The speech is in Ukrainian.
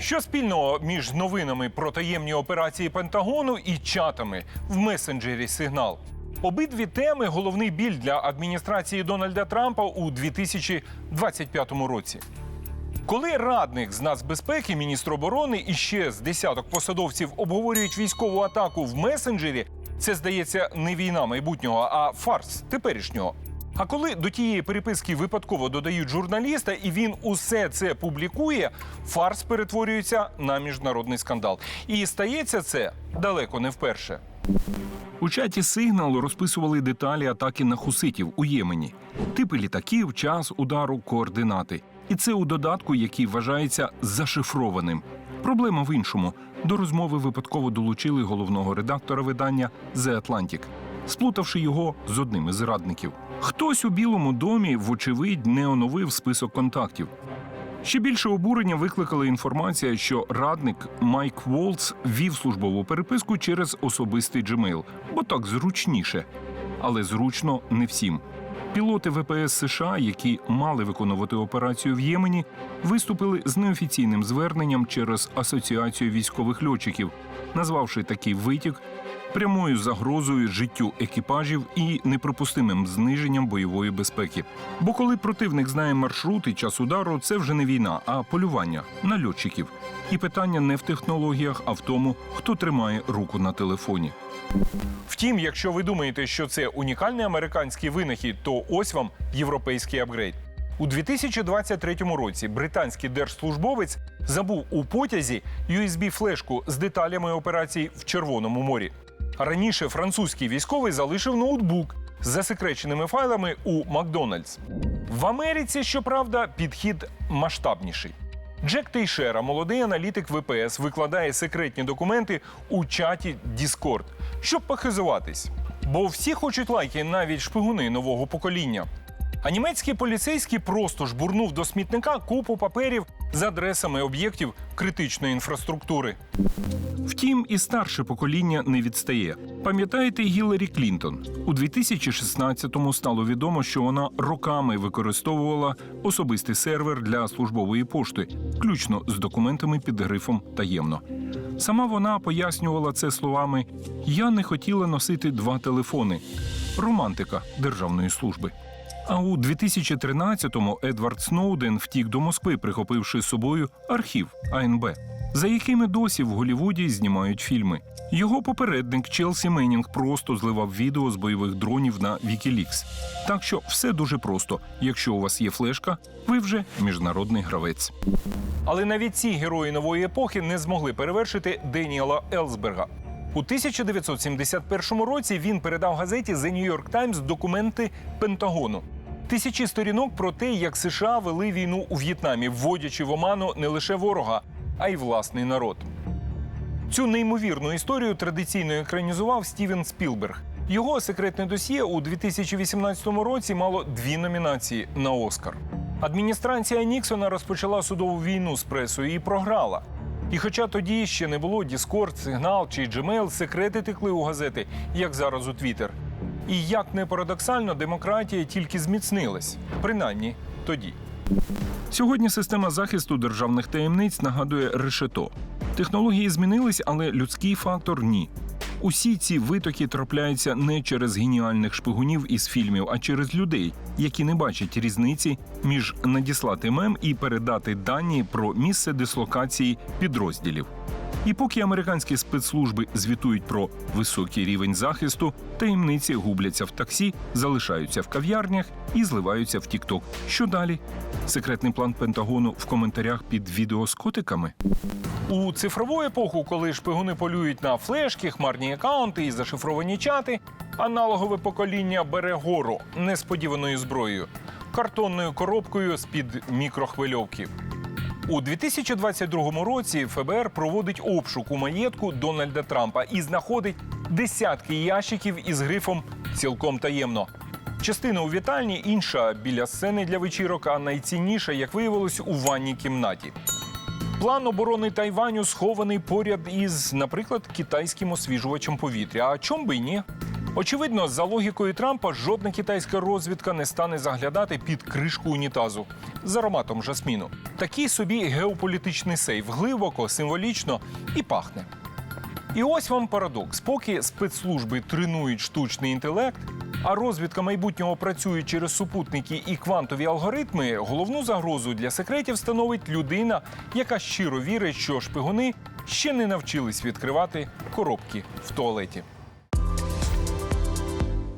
Що спільного між новинами про таємні операції Пентагону і чатами в месенджері Сигнал? Обидві теми головний біль для адміністрації Дональда Трампа у 2025 році. Коли радник з нацбезпеки, міністр оборони і ще з десяток посадовців обговорюють військову атаку в месенджері, це здається не війна майбутнього, а фарс теперішнього. А коли до тієї переписки випадково додають журналіста, і він усе це публікує, фарс перетворюється на міжнародний скандал. І стається це далеко не вперше. У чаті сигналу розписували деталі атаки на хуситів у Ємені, типи літаків, час удару, координати. І це у додатку, який вважається зашифрованим. Проблема в іншому. До розмови випадково долучили головного редактора видання The Atlantic, сплутавши його з одним із радників. Хтось у Білому домі, вочевидь, не оновив список контактів. Ще більше обурення викликала інформація, що радник Майк Волц вів службову переписку через особистий Gmail, бо так зручніше. Але зручно не всім. Пілоти ВПС США, які мали виконувати операцію в Ємені, виступили з неофіційним зверненням через Асоціацію військових льотчиків, назвавши такий витік прямою загрозою життю екіпажів і неприпустимим зниженням бойової безпеки. Бо коли противник знає маршрут і час удару, це вже не війна, а полювання на льотчиків. І питання не в технологіях, а в тому, хто тримає руку на телефоні. Втім, якщо ви думаєте, що це унікальний американський винахід, то ось вам європейський апгрейд. У 2023 році британський держслужбовець забув у потязі USB-флешку з деталями операцій в Червоному морі. Раніше французький військовий залишив ноутбук з засекреченими файлами у Макдональдс. В Америці, щоправда, підхід масштабніший. Джек Тейшера, молодий аналітик ВПС, викладає секретні документи у чаті Discord, щоб похизуватись. Бо всі хочуть лайки, навіть шпигуни нового покоління. А німецький поліцейський просто жбурнув до смітника купу паперів з адресами об'єктів критичної інфраструктури. Втім, і старше покоління не відстає. Пам'ятаєте Гіларі Клінтон? У 2016-му стало відомо, що вона роками використовувала особистий сервер для службової пошти, включно з документами під грифом таємно. Сама вона пояснювала це словами: Я не хотіла носити два телефони. Романтика державної служби. А у 2013-му Едвард Сноуден втік до Москви, прихопивши з собою архів АНБ, за якими досі в Голівуді знімають фільми. Його попередник Челсі Меннінг просто зливав відео з бойових дронів на Wikileaks. Так що все дуже просто. Якщо у вас є флешка, ви вже міжнародний гравець. Але навіть ці герої нової епохи не змогли перевершити Деніела Елсберга. У 1971 році він передав газеті The New York Times документи Пентагону. Тисячі сторінок про те, як США вели війну у В'єтнамі, вводячи в оману не лише ворога, а й власний народ. Цю неймовірну історію традиційно екранізував Стівен Спілберг. Його секретне досьє у 2018 році мало дві номінації на Оскар. Адміністрація Ніксона розпочала судову війну з пресою і програла. І хоча тоді ще не було Discord, Signal чи Gmail, секрети текли у газети, як зараз у Twitter. І як не парадоксально, демократія тільки зміцнилась, принаймні тоді. Сьогодні система захисту державних таємниць нагадує решето. Технології змінились, але людський фактор ні. Усі ці витоки трапляються не через геніальних шпигунів із фільмів, а через людей, які не бачать різниці між надіслати мем і передати дані про місце дислокації підрозділів. І поки американські спецслужби звітують про високий рівень захисту, таємниці губляться в таксі, залишаються в кав'ярнях і зливаються в Тікток. Що далі? Секретний план Пентагону в коментарях під відео з котиками. У цифрову епоху, коли шпигуни полюють на флешки, хмарні акаунти і зашифровані чати, аналогове покоління бере гору несподіваною зброєю картонною коробкою з під мікрохвильовки. У 2022 році ФБР проводить обшук у маєтку Дональда Трампа і знаходить десятки ящиків із грифом цілком таємно. Частина у вітальні, інша біля сцени для вечірок, а найцінніша, як виявилось, у ванній кімнаті. План оборони Тайваню схований поряд із, наприклад, китайським освіжувачем повітря. А чом би ні? Очевидно, за логікою Трампа, жодна китайська розвідка не стане заглядати під кришку унітазу з ароматом жасміну. Такий собі геополітичний сейф глибоко, символічно і пахне. І ось вам парадокс: поки спецслужби тренують штучний інтелект, а розвідка майбутнього працює через супутники і квантові алгоритми, головну загрозу для секретів становить людина, яка щиро вірить, що шпигуни ще не навчились відкривати коробки в туалеті.